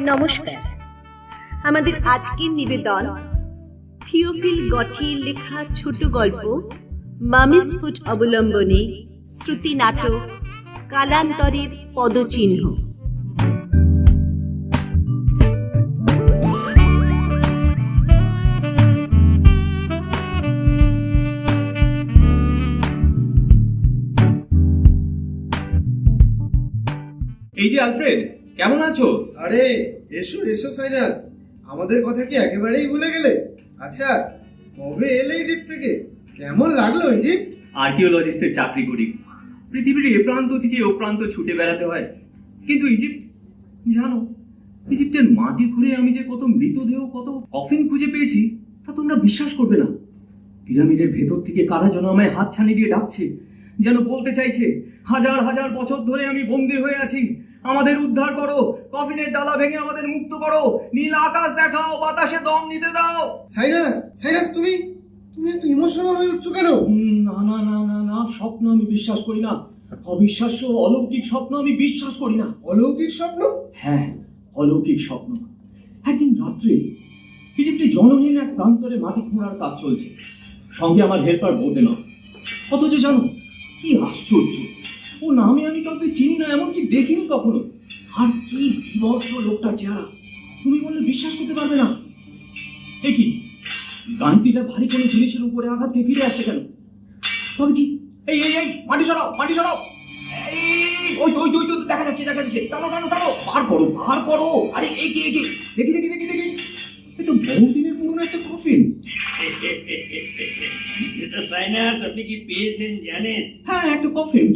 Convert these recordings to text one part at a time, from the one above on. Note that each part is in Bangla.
নমস্কার। আমাদের আজকের নিবেদন, থিওফিল গটির লেখা ছোট গল্প, মামিস ফুট অবলম্বনে শ্রুতি নাটক, কালান্তরের পদচিহ্ন। যে আলফ্রেড কেমন আছো? আরে এসো এসো সাইনাস আমাদের কথা কি একেবারেই ভুলে গেলে? আচ্ছা কবে এলে ইজিপ্ট থেকে কেমন লাগল ইজিপ্ট? আর্কিওলজিস্টের চাকরি করি। পৃথিবীর এ প্রান্ত থেকে ও প্রান্ত ছুটে বেড়াতে হয়। কিন্তু ইজিপ্ট জানো ইজিপ্টের মাটি খুঁড়ে আমি যে কত মৃতদেহ কত কফিন খুঁজে পেয়েছি তা তোমরা বিশ্বাস করবে না। পিরামিডের ভেতর থেকে কারা যেন আমায় হাতছানি দিয়ে ডাকছে যেন বলতে চাইছে হাজার হাজার বছর ধরে আমি বন্দী হয়ে আছি আমাদের উদ্ধার করো। কফিনের ডালা ভেঙে আমাদের মুক্ত করো। নীল আকাশ দেখাও বাতাসে দম নিতে দাও। সাইনাস সাইনাস তুমি তুমি এত ইমোশনাল হয়ে উঠছো কেন? না না না না না স্বপ্ন আমি বিশ্বাস করি না। অবিশ্বাস্য অলৌকিক স্বপ্ন আমি বিশ্বাস করি না। অলৌকিক স্বপ্ন? হ্যাঁ অলৌকিক স্বপ্ন। একদিন রাত্রে ইজিপ্টে জনহীন এক প্রান্তরে মাটি খোঁড়ার কাজ চলছে। সঙ্গে আমার হেল্পার বোর্ডে না অথচ জানো কি আশ্চর্য। ও নামে আমি কাউকে চিনি না, এমনকি দেখিনি কখনো। আর কি বিভৎস লোকটার চেহারা। তুমি বললে বিশ্বাস করতে পারবে না। এ কি? গান্তিটা ভারী কোনো জিনিসের উপরে আঘাত খেয়ে ফিরে আসছে কেন? তবে কি? এই এই এই, মাটি সরাও মাটি সরাও। এই, ওই ওই ওই দেখা যাচ্ছে দেখা যাচ্ছে। টানো টানো টানো। বার করো বার করো। আরে এই কি দেখি দেখি দেখি দেখি। এ তো বহুদিনের পুরনো একটা কফিন এটা সাইনাস আপনি কি পেয়েছেন জানেন? হ্যাঁ একটা কফিন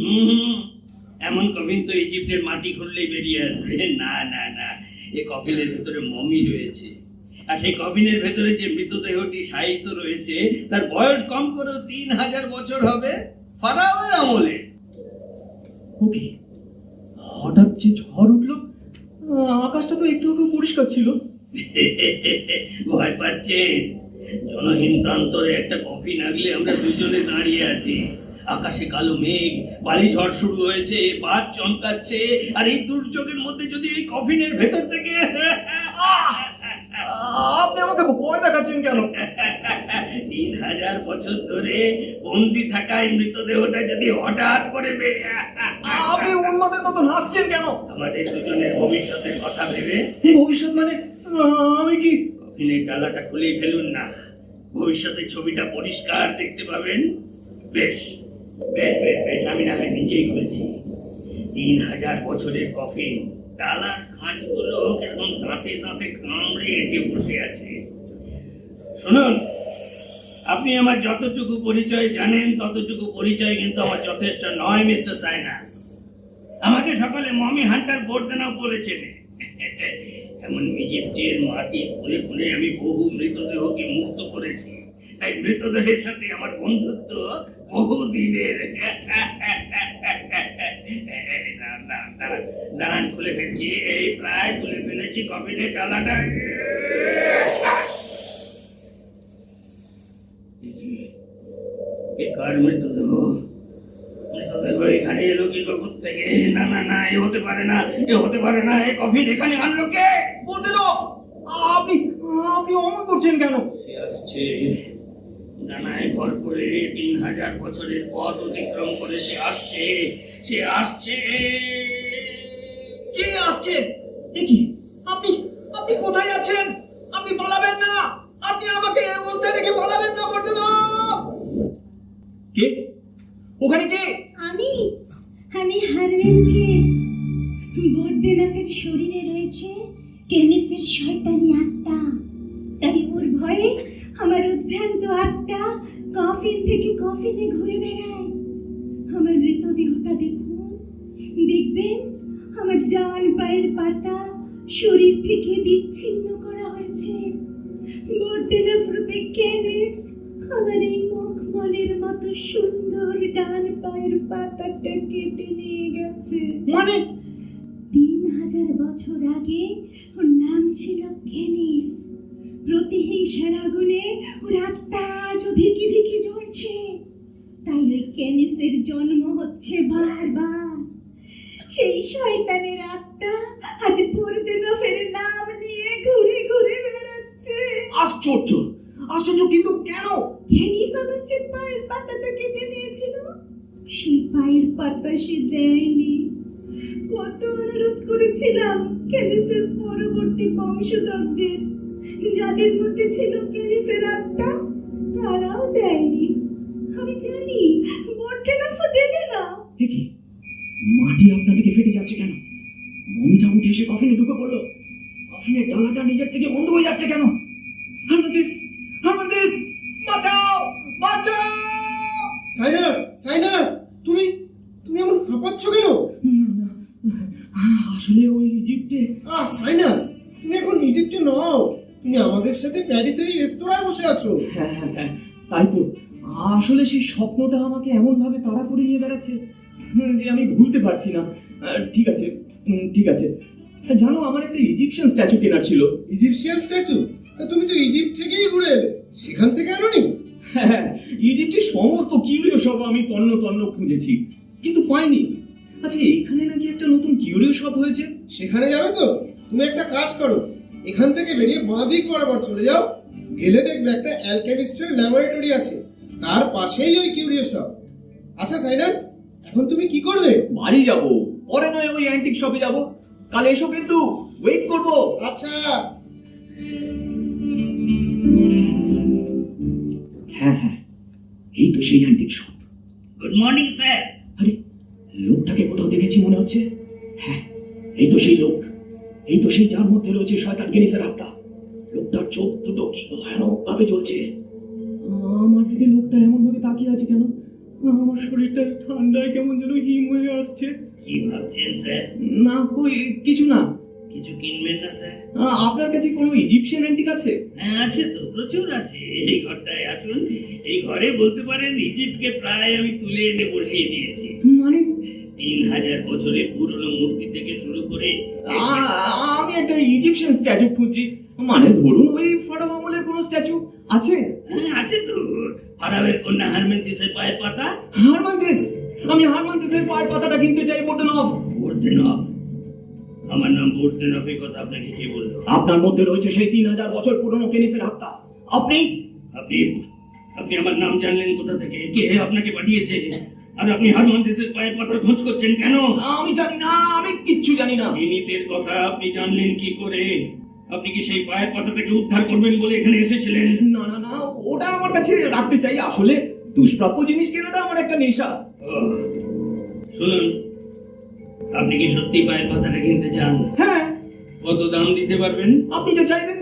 এমন কফিন তো ইজিপ্টের মাটি খুললেই বেরিয়ে আসবে। না না না এই কফিনের ভেতরে মমি রয়েছে। আর সেই কফিনের ভেতরে যে মৃতদেহটি সাহিত্য রয়েছে তার বয়স কম করেও তিন হাজার বছর হবে ফারাওয়ের আমলে। ওকে হঠাৎ যে ঝড় উঠল আকাশটা তো একটু একটু পরিষ্কার ছিল। ভয় পাচ্ছেন? জনহীন প্রান্তরে একটা কফি নাগলে আমরা দুজনে দাঁড়িয়ে আছি। আকাশে কালো মেঘ বালি ঝড় শুরু হয়েছে বাদ চমকাচ্ছে আর এই দুর্যোগের মধ্যে যদি এই কফিনের ভেতর থেকে আপনি আমাকে ভয় দেখাচ্ছেন কেন? তিন হাজার বছর ধরে বন্দি থাকা এই মৃতদেহটা যদি হঠাৎ করে আপনি উন্মাদের মতন হাসছেন কেন? আমাদের দুজনের ভবিষ্যতের কথা ভেবে ভবিষ্যৎ মানে আমি কি কফিনের ডালাটা খুলেই ফেলুন না। ভবিষ্যতের ছবিটা পরিষ্কার দেখতে পাবেন। বেশ বেশ বেশ বেশ, আমি না হয় নিজেই খুলছি। তিন হাজার বছরের কফিন ডালার খাঁজগুলো এখন দাঁতে দাঁতে কামড়ে এঁটে বসে আছে। শুনুন, আপনি আমার যতটুকু পরিচয় জানেন, ততটুকু পরিচয় কিন্তু আমার যথেষ্ট নয়, মিস্টার সাইনাস। আমাকে সকালে মমি হান্টার বোর্ডেনাও বলেছেন। এমন ইজিপ্টের মাটি খুলে খুলে আমি বহু মৃতদেহকে মুক্ত করেছি। তাই মৃতদেহের সাথে আমার বন্ধুত্ব বহু দিনের দাঁড়ান, খুলে ফেলছি। এই প্রায় খুলে ফেলেছি কফিনের ডালাটা? এ কার মৃতদেহ? এখানে এলো কি করে থেকে না না না এ হতে পারে না এ হতে পারে না এ কফি এখানে আনলো কে? বলতে দাও আপনি আপনি অমন করছেন কেন? সে আসছে। জানায় ভর করে তিন হাজার বছরের পথ অতিক্রম করে সে আসছে সে আসছে। কে আসছে? এ কি? উদ্ভ্রান্ত আত্মা কফিন থেকে কফিনে ঘুরে বেড়ায়। আমার মৃতদেহটা দেখুন। দেখবেন আমার ডান পায়ের পাতা শরীর থেকে বিচ্ছিন্ন করা হয়েছে। বর্দেনাফ রূপে কেনেস আমার এই মখমলের মতো সুন্দর ডান পায়ের পাতাটা কেটে নিয়ে গেছে। মানে? তিন হাজার বছর আগে ওর নাম ছিল কেনিস। প্রতিহিংসার আগুনে ওর আত্মা আজও ধিকি ধিকি জ্বলছে। তাই ওই কেনিসের জন্ম হচ্ছে বারবার। সেই শয়তানের আত্মা আজ পড়তে না ফেরে নাম নিয়ে ঘুরে ঘুরে বেড়াচ্ছে। আশ্চর্য! আশ্চর্য কিন্তু কেন? কেনিস আমার যে পায়ের পাতাটা কেটে দিয়েছিল সেই পায়ের পাতা সে দেয়নি। কত অনুরোধ করেছিলাম কেনিসের পরবর্তী বংশধরদের যাদের মধ্যে ছিল কেনিসের আত্মা তারাও দেয়নি। আমি জানি বর্ধেনাফ দেবে না। কি? মাটি আপনা থেকে ফেটে যাচ্ছে কেন? মমিটা উঠে এসে কফিনে ঢুকে পড়ল। কফিনের ডালাটা নিজের থেকে বন্ধ হয়ে যাচ্ছে কেন? হারমাদিস হারমাদিস বাঁচাও বাঁচাও! সাইনাস সাইনাস তুমি তুমি এমন হাঁপাচ্ছ কেন? না না আসলে ওই ইজিপ্টে আহ সাইনাস তুমি এখন ইজিপ্টে নও। তুমি আমাদের সাথে প্যারিসের রেস্তোরাঁয় বসে আছো। হ্যাঁ হ্যাঁ হ্যাঁ তাই তো। আসলে সেই স্বপ্নটা আমাকে এমনভাবে তাড়া করে নিয়ে বেড়াচ্ছে যে আমি ভুলতে পারছি না। ঠিক আছে ঠিক আছে। জানো আমার একটা ইজিপশিয়ান স্ট্যাচু কেনার ছিল। Egyptian statue? তা তুমি তো ইজিপ্ট থেকেই ঘুরে এলে সেখান থেকে আনোনি? হ্যাঁ ইজিপ্টের সমস্ত কিউরিও সব আমি তন্ন তন্ন খুঁজেছি কিন্তু পাইনি। আচ্ছা এখানে নাকি একটা নতুন কিউরিও শপ হয়েছে? সেখানে যাবে তো তুমি একটা কাজ করো এখান থেকে বেরিয়ে বাঁ দিক বরাবর চলে যাও। গেলে দেখবে একটা অ্যালকেমিস্টের ল্যাবরেটরি আছে। তার পাশেই ওই কিউরিও শপ আচ্ছা সাইনাস এখন তুমি কি করবে? বাড়ি যাব। পরে নয় ওই অ্যান্টিক শপে যাব। কাল এসো কিন্তু ওয়েট করব। আচ্ছা। হ্যাঁ হ্যাঁ এই তো সেই antique shop good morning sir আরে লোকটাকে কোথাও দেখেছি মনে হচ্ছে। হ্যাঁ এই তো সেই লোক। এই তো সেই যার মধ্যে রয়েছে শয়তান কেনিসের আত্মা। লোকটার চোখ দুটো কি ভয়ানক ভাবে জ্বলছে? আমার দিকে লোকটা এমন ভাবে তাকিয়ে আছে কেন? আমার শরীরটা ঠান্ডায় কেমন যেন হিম হয়ে আসছে। কি ভাবছেন স্যার? না কই কিছু না। কিছু কিনবেন না স্যার? আপনার কাছে কোনো ইজিপশিয়ান অ্যান্টিক আছে? হ্যাঁ আছে তো প্রচুর আছে। এই ঘরটায় আসুন। এই ঘরে বলতে পারেন ইজিপ্টকে প্রায় আমি তুলে এনে বসিয়ে দিয়েছি। মানে তিন হাজার বছরের পুরনো মূর্তি থেকে শুরু করে আমি একটা ইজিপশিয়ান স্ট্যাচু খুঁজছি। মানে ধরুন ওই ফরাম আমলের কোনো স্ট্যাচু আছে? হ্যাঁ আছে তো। কন্যা হারমেন্থিসের পায়ের পাতা। হারমান্তিস আমি হারমান্তিসের পায়ের পাতাটা কিনতে চাই বোর্ডেনফ বোর্ডেনফ আমার নাম কথা আপনাকে কে বলল? আপনার মধ্যে রয়েছে সেই তিন হাজার বছর পুরনো কেনিসের আত্মা। আপনি? আপনি আপনি আমার নাম জানলেন কোথা থেকে? কে আপনাকে পাঠিয়েছে? আর আপনি হারমান্থিসের পায়ের পাতার খোঁজ করছেন কেন? আমি জানি না আমি কিচ্ছু জানি না। জিনিসের কথা আপনি জানলেন কি করে? আপনি কি সেই পায়ের পাতাটাকে উদ্ধার করবেন বলে এখানে এসেছিলেন? না না না ওটা আমার কাছে রাখতে চাই। আসলে দুষ্প্রাপ্য জিনিস কেনাটা আমার একটা নেশা। শুনুন আপনি কি সত্যি পায়ের পাতাটা কিনতে চান? হ্যাঁ। কত দাম দিতে পারবেন? আপনি যে চাইবেন।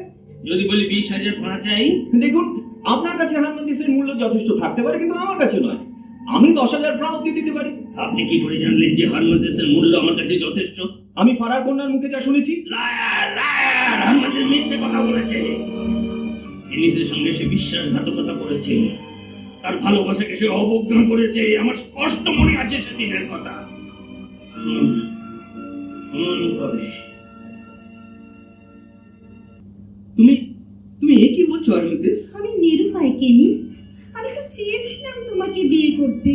যদি বলি বিশ হাজার পাঁচ চাই দেখুন আপনার কাছে হারমান্দিসের মূল্য যথেষ্ট থাকতে পারে কিন্তু আমার কাছে নয়। আমি দশ হাজার ফ্রাম অব্দি দিতে পারি। আপনি কি করে জানলেন যে হারমান্থিসের মূল্য আমার কাছে যথেষ্ট? আমি ফারার কন্যার মুখে যা শুনেছি। মিথ্যে কথা বলেছে। জিনিসের সঙ্গে সে বিশ্বাসঘাতকতা করেছে। তার ভালোবাসাকে সে অবজ্ঞা করেছে। আমার স্পষ্ট মনে আছে সেদিনের কথা। শুনুন শুনুন তবে। তুমি তুমি এ কি বলছো আরমিতেশ? আমি নিরুপায় কেনিস। চেয়েছিলাম তোমাকে বিয়ে করতে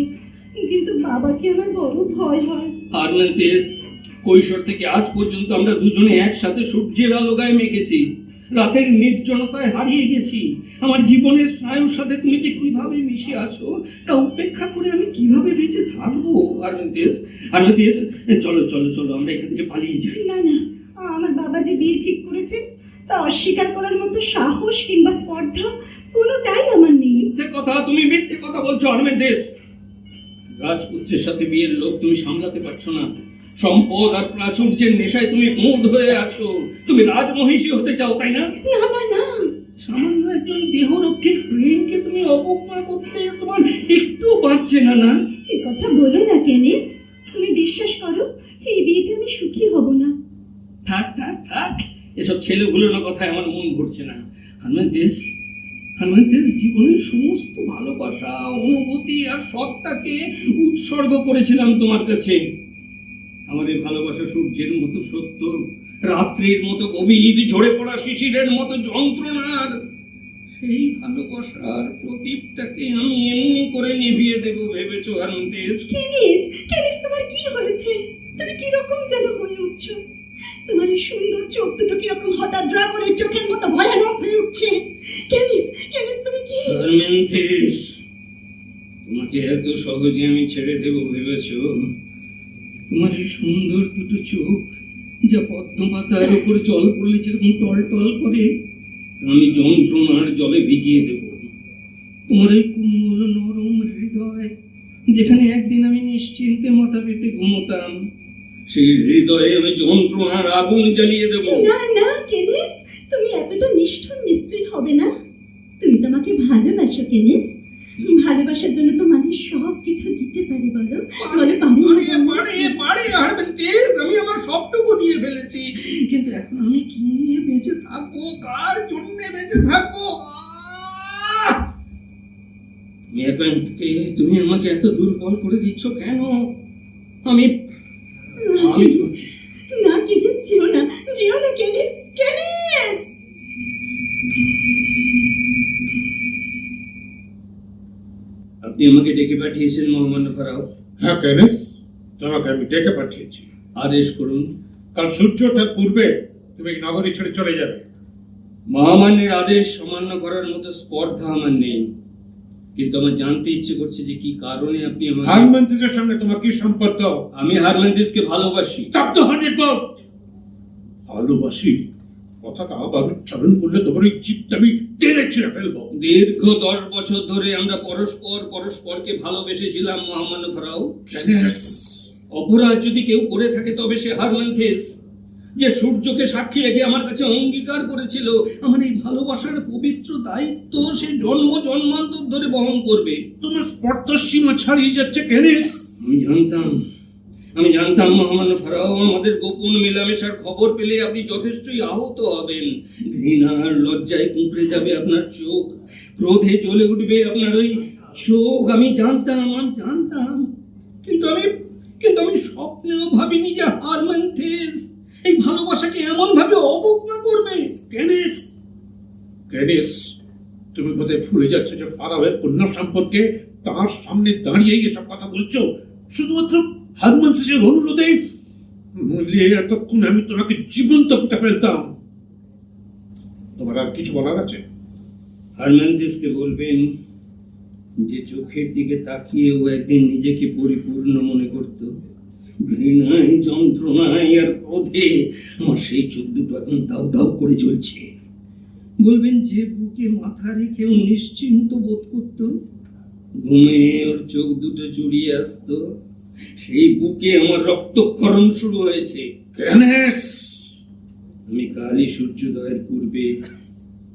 কিন্তু বাবাকে আমার বড় ভয় হয়। আরমেন্তেস কৈশোর থেকে আজ পর্যন্ত আমরা দুজনে একসাথে সূর্যের আলো গায়ে মেখেছি। রাতের নির্জনতায় হারিয়ে গেছি। আমার জীবনের স্নায়ুর সাথে তুমি যে কীভাবে মিশে আছো তা উপেক্ষা করে আমি কীভাবে বেঁচে থাকব আরমেন্তেস আরমেন্তেস চলো চলো চলো আমরা এখান থেকে পালিয়ে যাই। না না আমার বাবা যে বিয়ে ঠিক করেছে তা অস্বীকার করার মতো সাহস কিংবা স্পর্ধা কোনোটাই আমার নেই। মিথ্যে কথা তুমি মিথ্যে কথা বলছো আরমেন্তেস রাজপুত্রের সাথে বিয়ের লোক তুমি সামলাতে পারছ না। সম্পদ আর প্রাচুর্যের নেশায় তুমি মোদ হয়ে আছো। তুমি রাজমহিষী হতে চাও তাই না? না না না। সামান্য একজন দেহরক্ষীর প্রেমকে তুমি অবজ্ঞা করতে তোমার একটু বাঁচছে না না? এ কথা বলো না কেনিস। তুমি বিশ্বাস করো এই বিয়েতে আমি সুখী হব না। থাক থাক থাক। এসব ছেলেগুলোর কথায় আমার মন ভরছে না। হানুমান দেশ হানুমান দেশ জীবনের সমস্ত ভালোবাসা, অনুভূতি আর সত্তাকে উৎসর্গ করেছিলাম তোমার কাছে। আমার এই ভালোবাসা সূর্যের মতো সত্য, রাত্রির মতো গভীর, ঝরে পড়া শিশিরের মতো যন্ত্রণার, সেই ভালোবাসার প্রদীপটাকে আমি এমনি করে নিভিয়ে দেব ভেবেছো হারমন্তেস কেনিস কেনিস, তোমার কি হয়েছে? তুমি কি রকম যেন হয়ে উঠছো? তোমার এই সুন্দর চোখ দুটো কীরকম হঠাৎ ড্রাগনের চোখের মতো ভয়ানক হয়ে উঠছে? কেনিস কেনিস তুমি কি? তোমাকে এত সহজে আমি ছেড়ে দেব ভেবেছ? তোমার এই সুন্দর দুটো চোখ যা পদ্ম পাতার উপর জল পড়লে যেরকম টল টল করে আমি যন্ত্রণার জলে ভিজিয়ে দেব। তোমার এই কোমল নরম হৃদয় যেখানে একদিন আমি নিশ্চিন্তে মাথা পেতে ঘুমোতাম সেই হৃদয়ে আমি যন্ত্রণার আগুন জ্বালিয়ে দেব। না না কেনিস। তুমি এতটা নিষ্ঠুর নিশ্চয়ই হবে না? তুমি তো আমাকে ভালোবাসো কেনিস। ভালোবাসার জন্য তো মানুষ সব কিছু দিতে পারে বলো। বলো পারে পারে পারে পারে হারমেন্টিস আমি আমার সবটুকু দিয়ে ফেলেছি। কিন্তু এখন আমি কি নিয়ে বেঁচে থাকব? কার জন্য বেঁচে থাকব? থেকে- তুমি আমাকে এত দুর্বল করে দিচ্ছ কেন? আমি আমি আপনি আমাকে ডেকে পাঠিয়েছেন মোহাম্মদ ফারাও হ্যাঁ কেনিস তোমাকে আমি ডেকে পাঠিয়েছি আদেশ করুন কাল সূর্য ওঠার পূর্বে তুমি নগরী ছেড়ে চলে যাবে মহামান্যের আদেশ অমান্য করার মতো স্পর্ধা আমার নেই কিন্তু আমার জানতে ইচ্ছে করছে যে কি কারণে আপনি আমাকে হারমন্ত্রীদের সঙ্গে তোমার কি সম্পর্ক আমি হারমেন্টিসকে ভালোবাসি স্তব্ধ ভালোবাসি কথাটা আবার উচ্চারণ করলে তোমার এই চিত্ত আমি টেনে ছিঁড়ে ফেলব। দীর্ঘ দশ বছর ধরে আমরা পরস্পর পরস্পরকে ভালোবেসেছিলাম মোহাম্মদ ফরাও অপরাধ যদি কেউ করে থাকে তবে সে হারমান্থেস। যে সূর্যকে সাক্ষী রেখে আমার কাছে অঙ্গীকার করেছিল আমার এই ভালোবাসার পবিত্র দায়িত্ব সে জন্ম জন্মান্তর ধরে বহন করবে। তোমার স্পর্ধ সীমা ছাড়িয়ে যাচ্ছে কেনিস। আমি জানতাম আমি জানতাম মোহাম্মদ ফারাও, আমাদের গোপন মেলামেশার খবর পেলে আপনি যথেষ্টই আহত হবেন। ঘৃণার লজ্জায় কুঁকড়ে যাবে আপনার চোখ। ক্রোধে চলে উঠবে আপনার ওই চোখ। আমি জানতাম আমি জানতাম। কিন্তু আমি কিন্তু আমি স্বপ্নেও ভাবিনি যে হারমান্থেস এই ভালোবাসাকে এমন ভাবে অবজ্ঞা করবে। কেনিস কেনিস, তুমি বোধহয় ভুলে যাচ্ছ যে ফারাওয়ের কন্যা সম্পর্কে তার সামনে দাঁড়িয়ে এসব কথা বলছো? শুধুমাত্র হারমান্সের অনুরোধে নইলে এতক্ষণ আমি তোমাকে জীবন্ত পুঁতে ফেলতাম। তোমার আর কিছু বলার আছে? হারমান্থেসকে বলবেন যে চোখের দিকে তাকিয়ে ও একদিন নিজেকে পরিপূর্ণ মনে করত ঘৃণায়, যন্ত্রণায় আর ক্রোধে আমার সেই চোখ দুটো এখন দাউ দাউ করে জ্বলছে বলবেন যে বুকে মাথা রেখে ও নিশ্চিন্ত বোধ করত। ঘুমে ওর চোখ দুটো জুড়িয়ে আসতো। সেই বুকে আমার রক্তক্ষরণ শুরু হয়েছে। আমি কালই সূর্যোদয়ের পূর্বে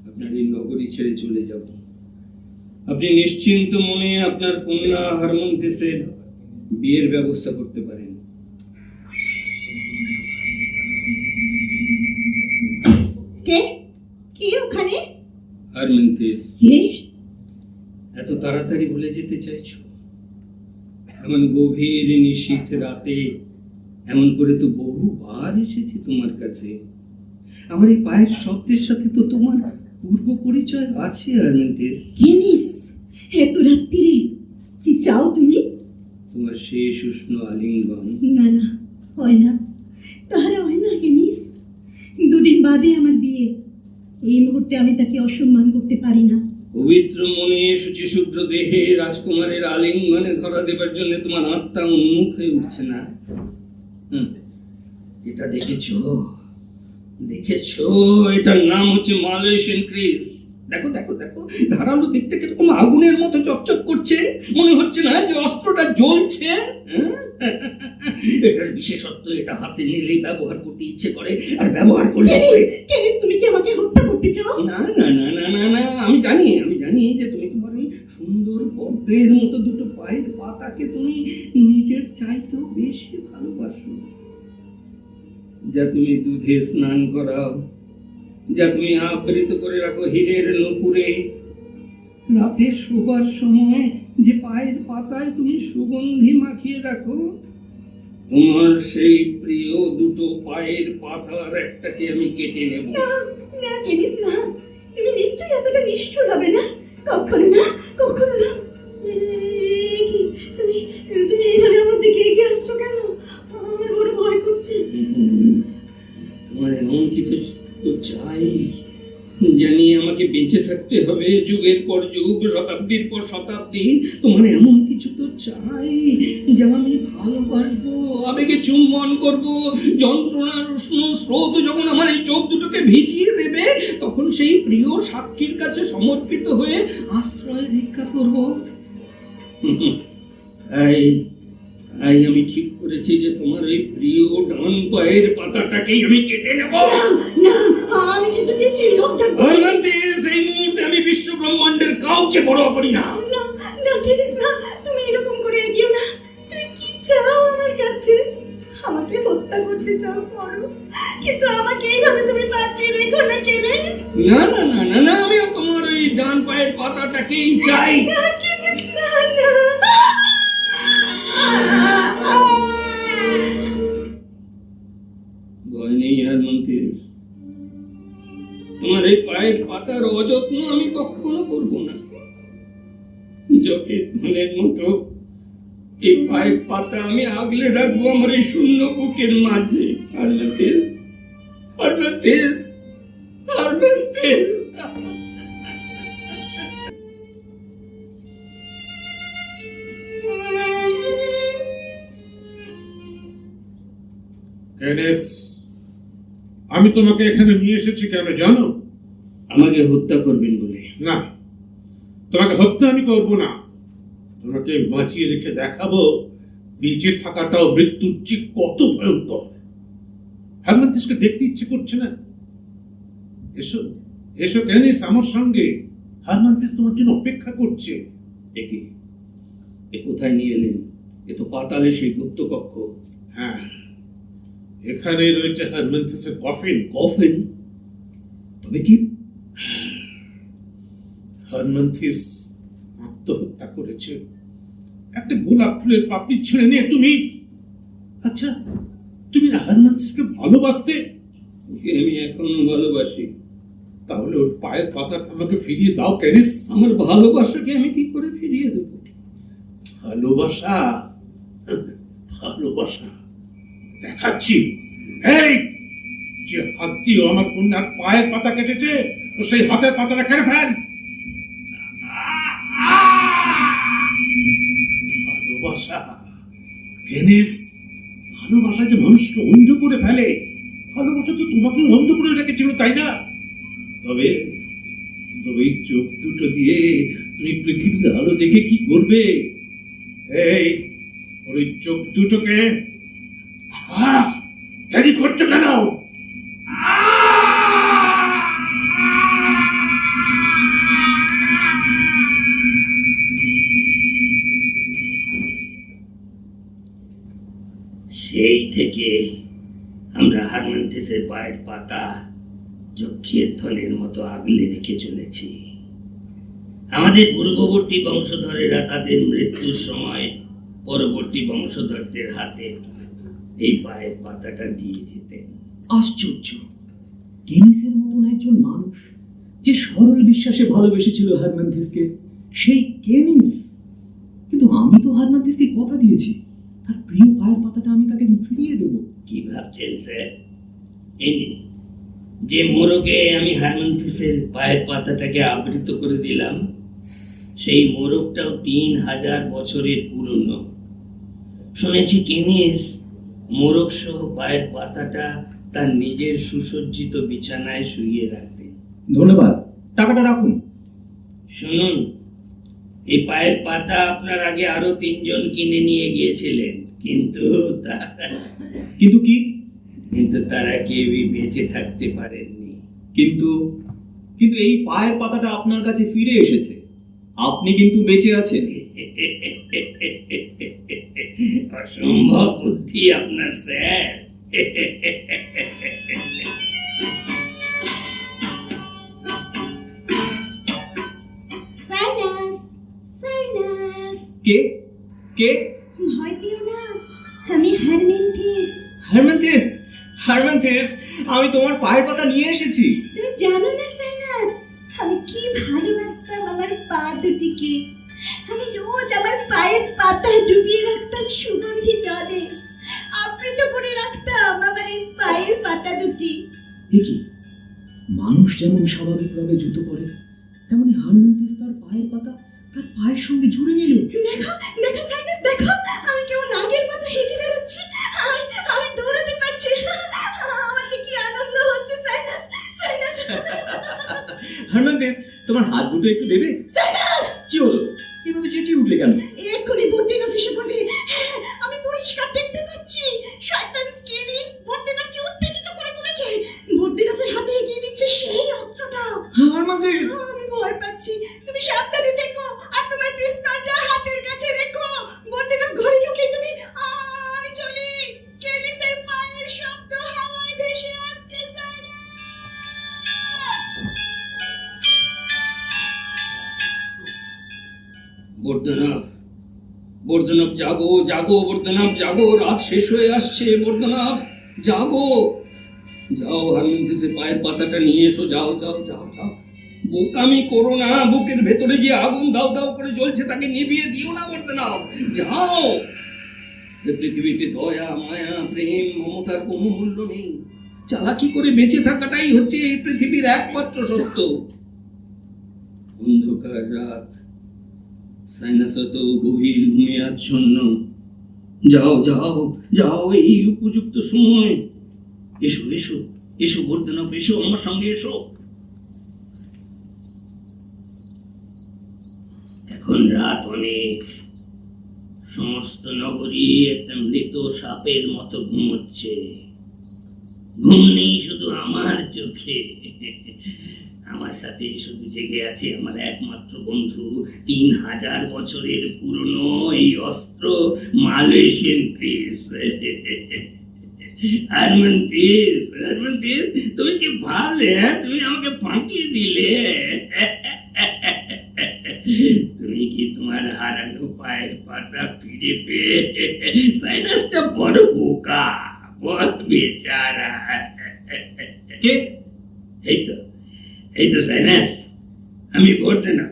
আপনার এই নগরী ছেড়ে চলে যাব। আপনি নিশ্চিন্ত মনে আপনার কন্যা হারমন্তেসের বিয়ের ব্যবস্থা করতে পারেন। কে? কে ওখানে? হারমন্তেস কে? এত তাড়াতাড়ি ভুলে যেতে চাইছো? এমন গভীর নিশীথ রাতে এমন করে তো বহুবার এসেছি তোমার কাছে। আমার এই পায়ের শব্দের সাথে তো তোমার পূর্ব পরিচয় আছে হারমন্তেস কেনিস এত রাত্রিরে কি চাও তুমি? তোমার শেষ উষ্ণ আলিঙ্গন। না না হয় না। তাহারা হয় না কেনিস দুদিন বাদে আমার বিয়ে। এই মুহূর্তে আমি তাকে অসম্মান করতে পারি না। পবিত্র মনে শুচিশুভ্র দেহে, রাজকুমারের আলিঙ্গনে ধরা দেবার জন্য তোমার আত্মা উন্মুখ হয়ে উঠছে না। এটা দেখেছ? দেখেছ? এটার নাম হচ্ছে মালয়েশিয়ান ক্রিস দেখো দেখো দেখো ধারালো দেখতে কীরকম আগুনের মতো চকচক করছে। মনে হচ্ছে না যে অস্ত্রটা জ্বলছে? হ্যাঁ? এটার বিশেষত্ব এটা হাতে নিলেই ব্যবহার করতে ইচ্ছে করে আর ব্যবহার করলে কেনিস তুমি কি আমাকে হত্যা করতে চাও? না না না না না না আমি জানি আমি জানি যে তুমি তোমার ওই সুন্দর পদ্মের মতো দুটো পায়ের পাতাকে তুমি নিজের চাইতেও বেশি ভালোবাসো। যা তুমি দুধে স্নান করাও যা তুমি আবৃত করে রাখো হীরের নুপুরে। রাতে শোবার সময় যে পায়ের পাতায় তুমি সুগন্ধি মাখিয়ে রাখো, তোমার সেই প্রিয় দুটো পায়ের পাতার একটাকে আমি কেটে নেব। না না কেনিস না। তুমি নিশ্চয়ই এতটা নিষ্ঠুর হবে না? কখনো না কখনো না। চাই। জানি আমাকে বেঁচে থাকতে হবে যুগের পর যুগ, শতাব্দীর পর শতাব্দী। তোমার এমন কিছু তো চাই যা আমি ভালোবাসবো, আবেগে চুম্বন করব। যন্ত্রণার উষ্ণ স্রোত যখন আমার এই চোখ দুটোকে ভিজিয়ে দেবে, তখন সেই প্রিয় সাক্ষীর কাছে সমর্পিত হয়ে আশ্রয় ভিক্ষা করব। তাই তাই আমি ঠিক করেছি যে তোমার এই প্রিয় ডান পায়ের পাতাটাকেই আমি কেটে নেব। না আমি কিন্তু চেয়েছি লোকটা ভগবন্তী, সেই মুহূর্তে আমি বিশ্ব ব্রহ্মাণ্ডের কাউকে বড় করি না। না কেনিস না তুমি এরকম করে এগিয়েও না। তুমি কি চাও আমার কাছে? আমাকে হত্যা করতে চাও করো কিন্তু আমাকে এইভাবে তুমি বাঁচিয়ে রেখো না কেনিস না না না না না আমি তোমার ওই ডান পায়ের পাতাটাকেই চাই। পায়ের অযত্ন আমি কখনো করব না। যখন ধানের মতো এই পায়ের পাতা আমি আগলে রাখব আমার এই শূন্য বুকের মাঝে। আমি তোমাকে এখানে নিয়ে এসেছি কেন জানো? আমাকে হত্যা করবেন বলে। না তোমাকে হত্যা আমি করব না। তোমাকে বাঁচিয়ে রেখে দেখাবো বেঁচে থাকাটাও মৃত্যুর চেয়ে কত ভয়ঙ্কর। হেমন্তিসকে দেখতে ইচ্ছে করছে না। এসো এসো কেনিস আমার সঙ্গে? হারমান্তিস তোমার জন্য অপেক্ষা করছে। একে এ কোথায় নিয়ে এলেন? এ তো পাতালে সেই গুপ্ত কক্ষ। হ্যাঁ এখানে রয়েছে হারমান্তিসের কফিন কফেন? তবে কি হারমান্থিস আত্মহত্যা করেছে। একটা গোলাপ ফুলের পাপড়ি ছেড়ে নিয়ে তুমি আচ্ছা তুমি হারমান্থিসকে ভালোবাসতে? ওকে আমি এখনও ভালোবাসি। তাহলে ওর পায়ের পাতাটা আমাকে ফিরিয়ে দাও কেনিস আমার ভালোবাসাকে আমি কি করে ফিরিয়ে দেব? ভালোবাসা? ভালোবাসা? দেখাচ্ছি। এই যে হাত দিয়ে আমার কন্যার পায়ের পাতা কেটেছে ও সেই হাতের পাতাটা কেটে ফেল। ভালোবাসা। ভেনিস, ভালোবাসা যে মানুষকে অন্ধ করে ফেলে, ভালোবাসা তো তোমাকে অন্ধ করে রেখেছিল, তাই না? তবে তবে এই চোখ দুটো দিয়ে তুমি পৃথিবীর আলো দেখে কি করবে? এই, ওর ওই চোখ দুটোকে যক্ষের ধনের মতো আগলে রেখে চলেছি। আমাদের পূর্ববর্তী বংশধরেরা তাদের মৃত্যুর সময় পরবর্তী বংশধরদের হাতে এই পায়ের পাতাটা দিয়ে যেতেন আশ্চর্য! কেনিসের মতন একজন মানুষ যে সরল বিশ্বাসে ভালোবেসেছিল হারমান্থিসকে সেই কেনিস কিন্তু আমি তো হারমান্থিসকে কথা দিয়েছি। তার প্রিয় পায়ের পাতাটা আমি তাকে ফিরিয়ে দেবো। কি ভাবছেন স্যার? এই যে মোরগে আমি হারমান্থিসের পায়ের পাতাটাকে আবৃত করে দিলাম সেই মোরগটাও তিন হাজার বছরের পুরনো। শুনেছি কেনিস মোরগ সহ পায়ের পাতাটা তার নিজের সুসজ্জিত বিছানায় শুয়ে রাখতেন ধন্যবাদ। টাকাটা রাখুন। শুনুন এই পায়ের পাতা আপনার আগে আরও তিনজন কিনে নিয়ে গিয়েছিলেন কিন্তু কিন্তু কি কিন্তু তারা কেউই বেঁচে থাকতে পারেননি। কিন্তু কিন্তু এই পায়ের পাতাটা আপনার কাছে ফিরে এসেছে। আপনি কিন্তু বেঁচে আছেন। অসম্ভব বুদ্ধি আপনার স্যার। কে? কে? ভয় পেও না। আমি হারমেন্থিস হারমান্থিস হারমান্থিস আমি তোমার পায়ের পাতা নিয়ে এসেছি। তুমি জানো না সাইনাস আমি কি ভালোবাসতাম আমার পা দুটিকে। আমি রোজ আমার পায়ের পাতায় ডুবিয়ে রাখতাম সুগন্ধি জলে। আবৃত করে রাখতাম আমার এই পায়ের পাতা দুটি। কি? মানুষ যেমন স্বাভাবিকভাবে জুতো পরে তেমনি হারমান্তিস তার পায়ের পাতা তার পায়ের সঙ্গে জুড়ে নিল। দেখো দেখো সাইনাস দেখো আমি কেমন আগের মতো হেঁটে বেরোচ্ছি আমি আমি দৌড়াতে পারছি আমার যে কি আনন্দ হচ্ছে সাইনাস সাইনাস হারমান্তিস তোমার হাত দুটো একটু দেবে? কি হলো? এভাবে চেঁচিয়ে উঠলে কেন? এক্ষুনি ভর্তি অফিসে পড়বে। হ্যাঁ আমি পরিষ্কার জাগো জাগো বর্ধনাভ জাগো, রাত শেষ হয়ে আসছে বর্ধনাভ জাগো। যাও হারমিন্দিসের পায়ের পাতাটা নিয়ে এসো, যাও যাও যাও যাও। বোকামি করো না, বুকের ভেতরে যে আগুন দাও দাও করে জ্বলছে, তাকে নিভিয়ে দিও না বর্ধনাভ যাও। পৃথিবীতে দয়া, মায়া, প্রেম, মমতার কোনো মূল্য নেই। চালাকি করে বেঁচে থাকাটাই হচ্ছে এই পৃথিবীর একমাত্র সত্য। অন্ধকার রাত। সাইনাসত গভীর ঘুমে আচ্ছন্ন। যাও যাও যাও এই উপযুক্ত সময়। এসো এসো এসো এসো, আমার সঙ্গে এসো। এখন রাত অনেক। সমস্ত নগরী একটা মৃত সাপের মতো ঘুমোচ্ছে। ঘুম নেই শুধু আমার চোখে। আমার সাথে শুধু জেগে আছে। আমার একমাত্র বন্ধু তিন হাজার বছরের পুরনো এই অস্ত্র মালয়েশিয়ান পিস হারমন্তিস হারমন্তিস তুমি কি ভাবলে হ্যাঁ? তুমি আমাকে ফাঁকিয়ে দিলে। তুমি কি তোমার হারানো পায়ের পাতা ফিরে পেয়ে সাইনাসটা বড় বোকা বড় বেচারা? কে? এই তো। এই তো সাইনাস আমি ভোট না।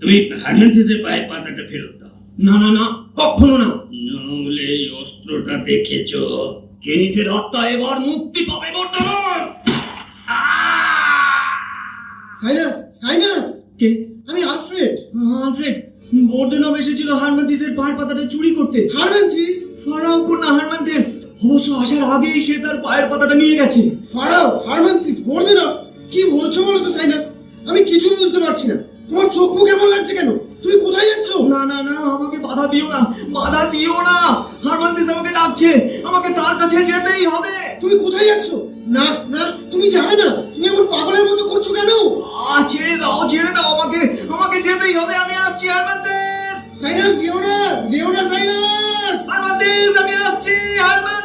তুমি হারমেন্থিসের পায়ের পাতাটা ফেরত দাও। না না না কখনো না। নহলে এই অস্ত্রটা দেখেছ? কেনিসের আত্মা এবার মুক্তি পাবে বর্তমান। সাইনাস সাইনাস কে? আমি আলফ্রেড। আলফ্রেড বর্ধনব এসেছিল হারমান্তিসের পায়ের পাতাটা চুরি করতে। হারমেন্থিস ফারাও না হারমান্তিস অবশ্য আসার আগেই সে তার পায়ের পাতাটা নিয়ে গেছে। ফারাও হারমেন্থিস বর্দিনফ কি বলছো বলো তো সাইনাস? আমি কিছু বুঝতে পারছি না। তোমার চোখ কেমন লাগছে কেন? তুমি কোথায় যাচ্ছ? না না না আমাকে বাধা দিও না বাধা দিও না। হারমান্দিস আমাকে ডাকছে আমাকে তার কাছে যেতেই হবে। তুমি কোথায় যাচ্ছ? না না তুমি যাবে না। তুমি আমার পাগলের মতো করছ কেন? আ ছেড়ে দাও ছেড়ে দাও আমাকে আমাকে যেতেই হবে আমি আসছি হারমান্দিস সাইনাস যেও না যেও না সাইনাস। হারমান্দিস আমি আসছি হারমান্দিস